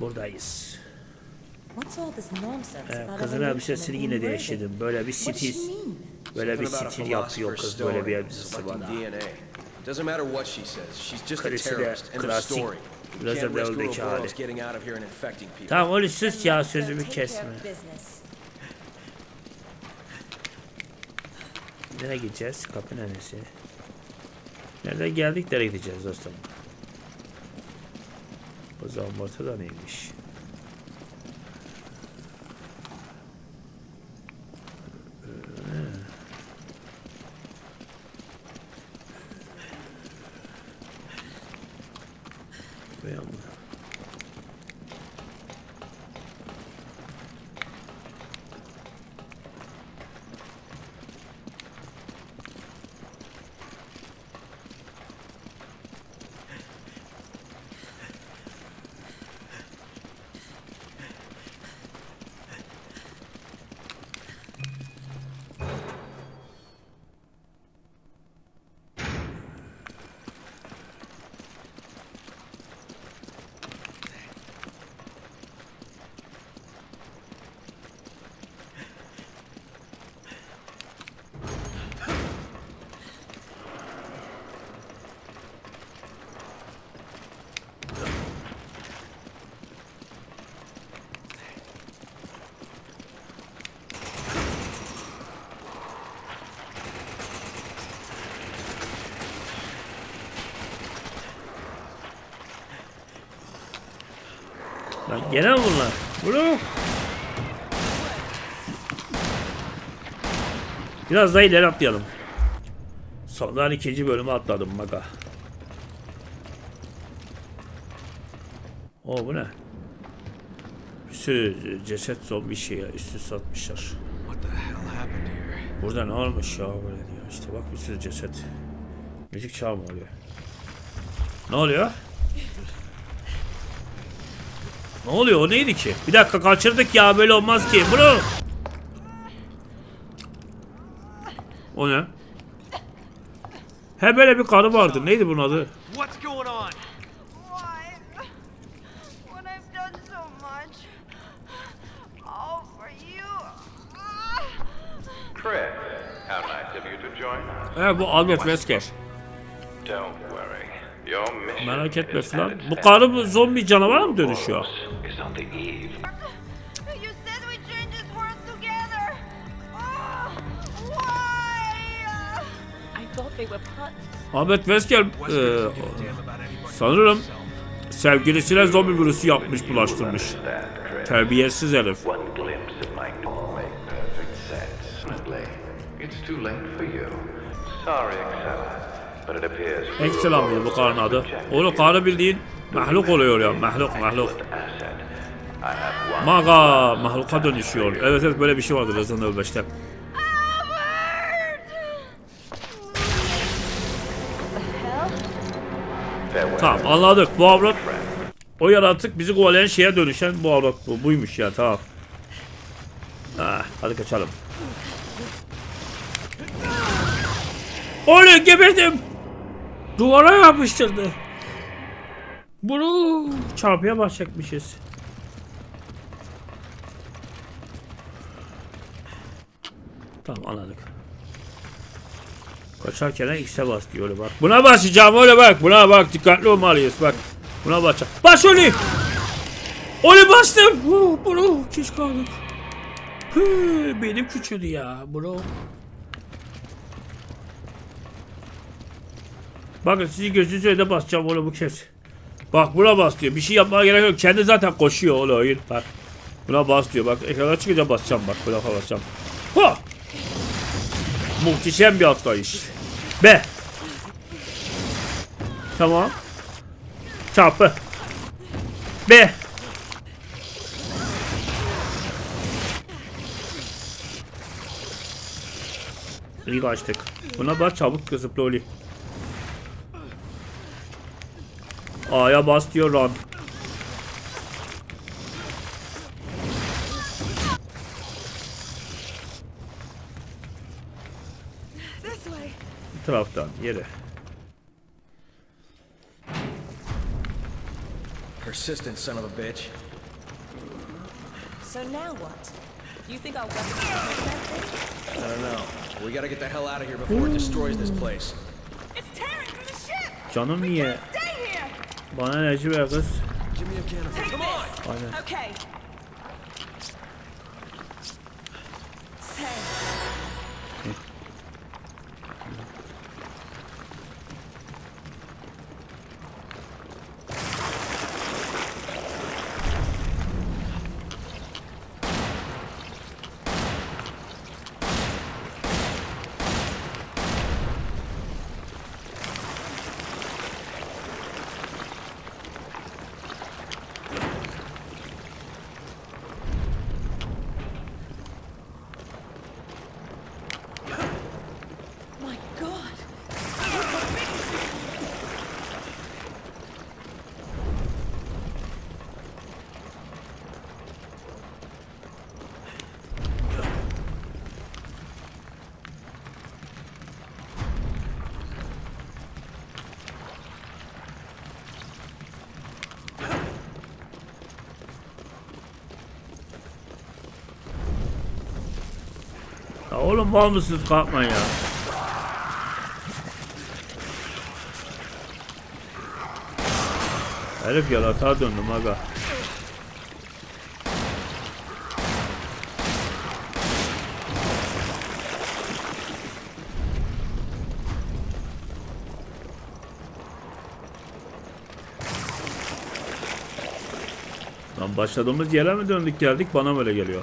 Buradayız. Ee, kızın elbisesini yine değiştirdim. Böyle bir stil, böyle bir stil yapıyor kız. Böyle bir elbisesi DNA. Doesn't matter what she says. She's just a terrorist. Story. Hali. Tamam öyle sus ya sözümü kesme. Nereye gideceğiz? Kapı neresi? Nereden geldik nereye gideceğiz dostum? Bu zambartı da neymiş? Buraya mı? Lan gene bunlar? Bunu. Biraz daha ileri atlayalım. Sondan ikinci bölümü atladım maga. O bu ne? Bir sürü ceset zombi şey ya üstü satmışlar. What the hell happened here? Burada ne olmuş ya böyle diyor. İşte bak bir sürü ceset. Müzik çalma oluyor. Ne oluyor? Ne oluyor? O neydi ki? Bir dakika kaçırdık ya böyle olmaz ki. Bro. O ne? He böyle bir karı vardı. Neydi bunun adı? He bu Albert Wesker. Don't Merak etme its Bu karı bu zombi canavara mı dönüşüyor? Ah! Albert Wesker e, sanırım sevgilisine zombi virüsü yapmış bulaştırmış. Terbiyesiz herif. It's too late for you. Sorry, Excella. Excel mıydı bu karın adı? Oğlum karı bildiğin mahluk oluyor ya. Mahluk mahluk. Maga mahluka dönüşüyor. Evet evet böyle bir şey vardı Resident Evil 5'te. farewell. Tamam anladık. Bu avrat o yaratık bizi kovalayan şeye dönüşen bu avrat bu. Buymuş ya tamam. Ah, hadi kaçalım. Oley geberdim. Duvara yapıştırdı. Bunu çarpıya başlayacakmışız. Tamam anladık. Kaçarken X'e bas diyor bak. Buna basacağım öyle bak. Buna bak dikkatli olmalıyız bak. Buna basacağım. Bas öyle. Öyle bastım. Oh, bro kiş kaldık. Hı, benim küçüldü ya bro. Bakın sizi gözünüzü önüne basacağım oğlum bu kez. Bak buna bas diyor. Bir şey yapmaya gerek yok. Kendi zaten koşuyor oğlum oyun. Bak. Buna bas diyor. Bak ekrana çıkınca basacağım bak. Buna basacağım. Ha! Muhteşem bir atlayış. B. Tamam. Çarpı. B. İyi kaçtık. Buna bak çabuk kızıp loli. A'ya bas diyor run. This way. Bu taraftan yere. Persistent son of a bitch. So now what? You think I'll can make that thing? I don't know. We gotta get the hell out of here before it destroys this place. It's tearing through the ship! Canım niye? Bana enerji ver kız. Give oğlum var mısınız kalkmayın ya. Herif yalatağa döndüm aga. Lan başladığımız yere mi döndük geldik bana böyle geliyor.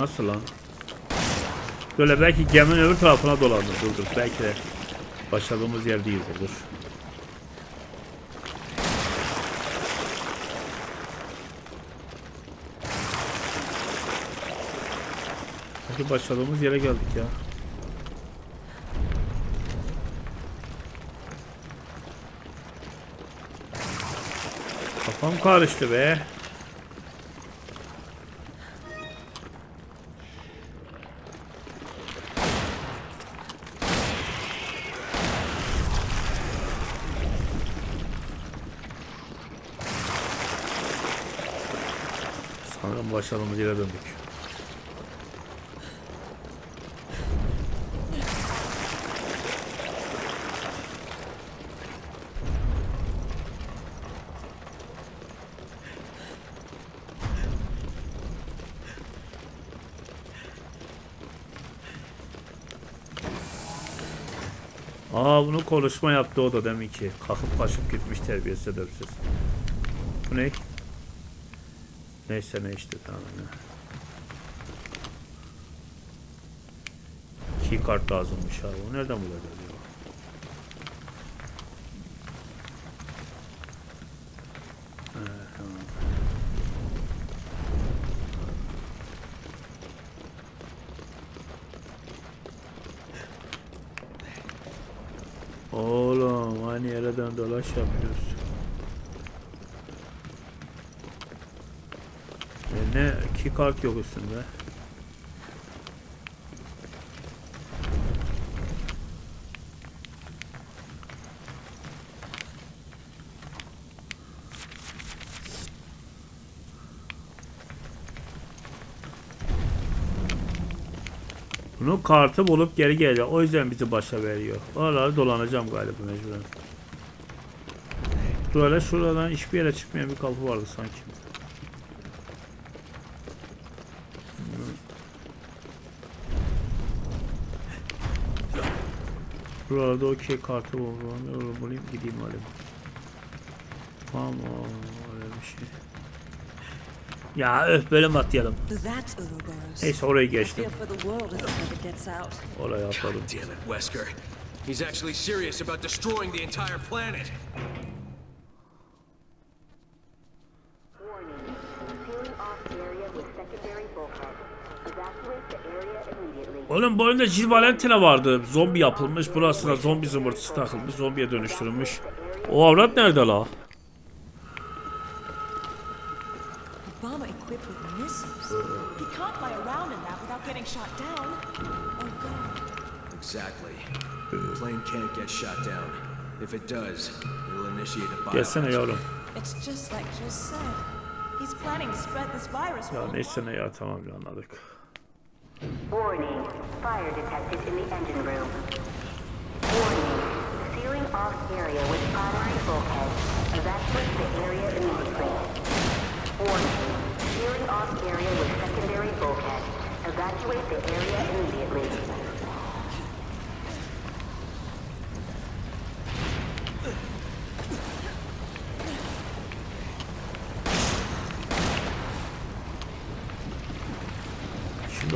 Nasıl lan? Böyle belki geminin öbür tarafına dolandı. Dur dur belki de başladığımız yer değildir. Dur. Belki başladığımız yere geldik ya. Kafam karıştı be. Sanırım başladığımız yere döndük. Aa bunu konuşma yaptı o da demin ki. Kalkıp kaçıp gitmiş terbiyesiz edepsiz. Bu ne? Neyse ne işte tamam. Key kart lazımmış abi. O nereden bulacağız acaba? Tamam. Oğlum aynı yere dön dolaş yapıyoruz. E ne kart yok üstünde. Bunun kartı bulup geri geliyor. O yüzden bizi başa veriyor. Oraları dolanacağım galiba mecburen. Dur hele şuradan hiçbir yere çıkmayan bir kapı vardı sanki. Buralarda okey kartı buldum. Bulayım gideyim alayım. Tamam öyle bir şey. Ya öf böyle mi atlayalım? Neyse orayı geçtim. feel for the world if it ever gets out. Oraya atladım. He's actually serious about destroying the entire planet. Oğlum bu oyunda Jill Valentina vardı. Zombi yapılmış. Burasına zombi zımbırtısı takılmış. Zombiye dönüştürülmüş. O avrat nerede la? Oh God. Exactly. The plane can't get shot down. If it does, it'll initiate a Gelsene yavrum. It's just like Jill said. He's planning to spread this virus. Ya neyse ne ya tamam ya anladık. Warning. Fire detected in the engine room. Warning. Sealing off area with primary bulkhead. Evacuate the area immediately. Warning. Sealing off area with secondary bulkhead. Evacuate the area immediately.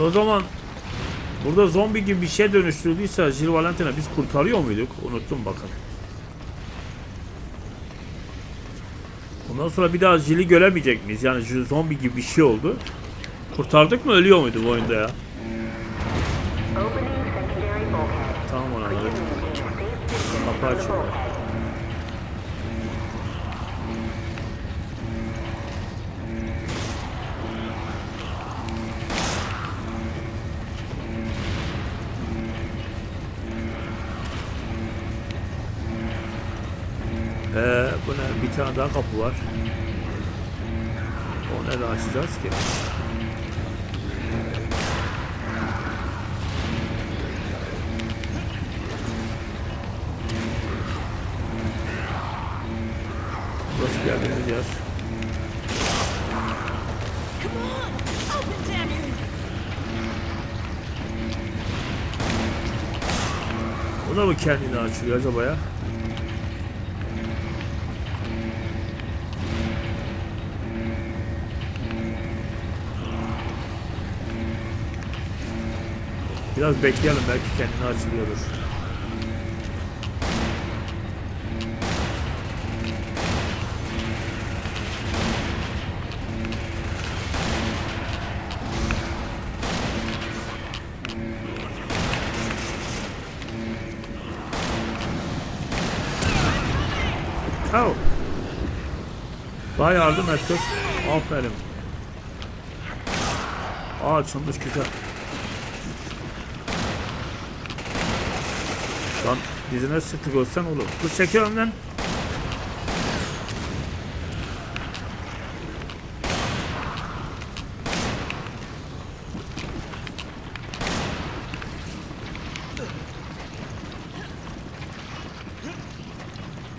O zaman burada zombi gibi bir şey dönüştürdüyse Jill Valentina biz kurtarıyor muyduk? Unuttum bakın. Ondan sonra bir daha Jill'i göremeyecek miyiz? Yani zombi gibi bir şey oldu. Kurtardık mı ölüyor muydu bu oyunda ya? Tamam ona Kapı from bu ne? Bir tane daha kapı var. O nereden açacağız ki? Burası geldiğimiz yer. Da mı kendini açılıyor acaba ya? Biraz bekleyelim belki kendini açılıyordur. Oh. Daha yardım et kız. Aferin. Aa açılmış güzel. Lan dizine sırtı görsen olur. Kız çekiyor önden.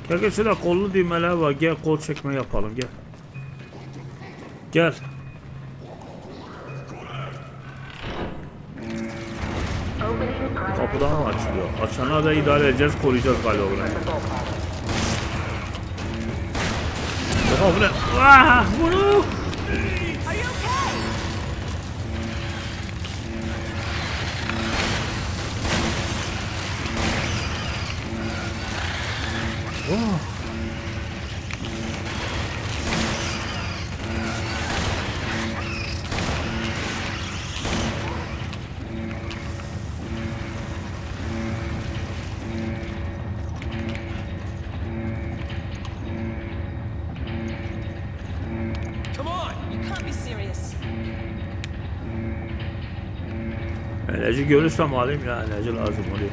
Gel gel şurada kollu düğmeler var. Gel kol çekme yapalım gel. Gel. Opening primary Kapıdan mı açılıyor? Açana da idare edeceğiz, koruyacağız galiba bunu. Oha bu ne? Ah, bunu! Oh. Enerji görürsem alayım ya enerji lazım oluyor.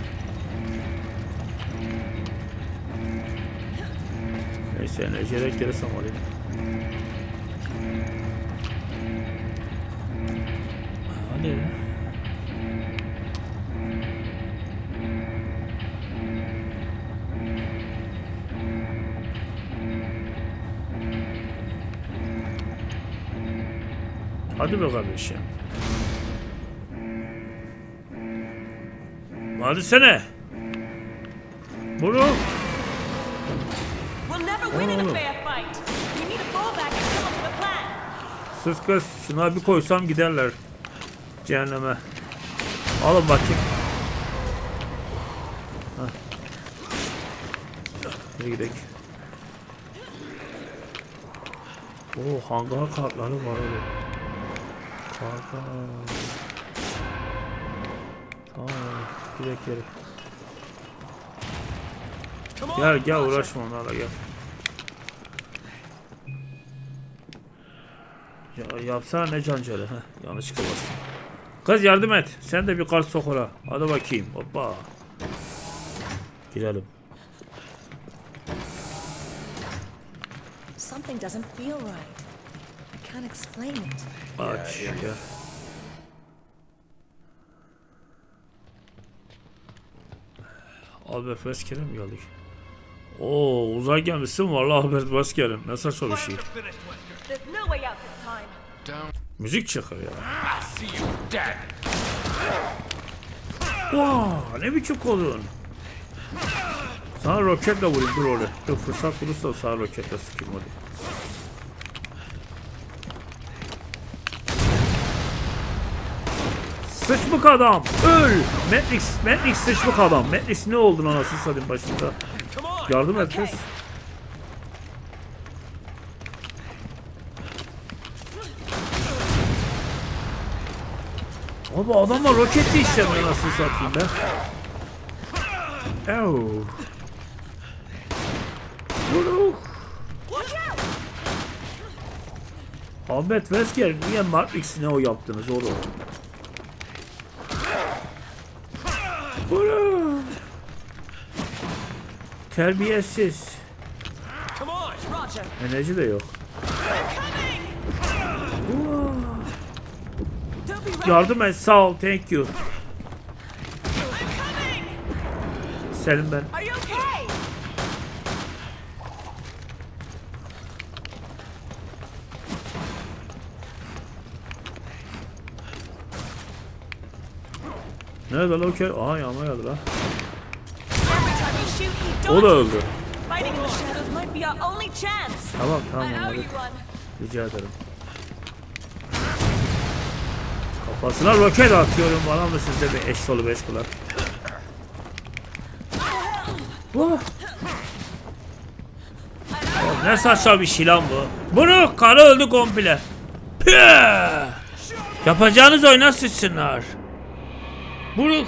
Neyse enerjiye denk gelirsem alayım. Hadi. Hadi be kardeşim. With a plan. Sus kız. Şuna bir koysam giderler. Cehenneme. Alın bakayım. Hadi gidelim. Oo hangar kartları var öyle. Kanka. Tamam. On! Gel gel uğraşma onlarla gel. Ya yapsana ne cancarı ha yanlışlıkla bastım. Kız yardım et. Sen de bir kart sok ora. Hadi bakayım. Hoppa. Girelim. something doesn't feel right. I can't explain it. Aç ya. Albert Wesker'e mi geldik? Oo uzay gemisi mi var la Albert Wesker'in? Şey. This time. Müzik çıkıyor ya. Vaa ne biçim kolun? Sana roketle vurayım dur oraya. Dur fırsat bulursa sana roketle sıkayım hadi. Sıçmık adam öl. Matrix, Matrix sıçmık adam. Matrix ne oldun anasını satayım başımıza. Yardım et kız. Abi adamlar roketli işlemiyor nasıl satayım ben. Ew. Vuruh. Ahmet Wesker niye Matrix'ine o yaptınız oğlum? Vuruh. Terbiyesiz. Enerji de yok. Yardım et sağ ol thank you. Selim ben. Nerede lan o kere? Aha yağma geldi lan. O da öldü. Tamam tamam anladık. Rica ederim. Kafasına roket atıyorum bana mı sizde bir eşşoğlu beş kulak? Oğlum ne saçma bir şey lan bu. Bunu karı öldü komple. Püh! Yapacağınız oyuna sıçsınlar. Bunu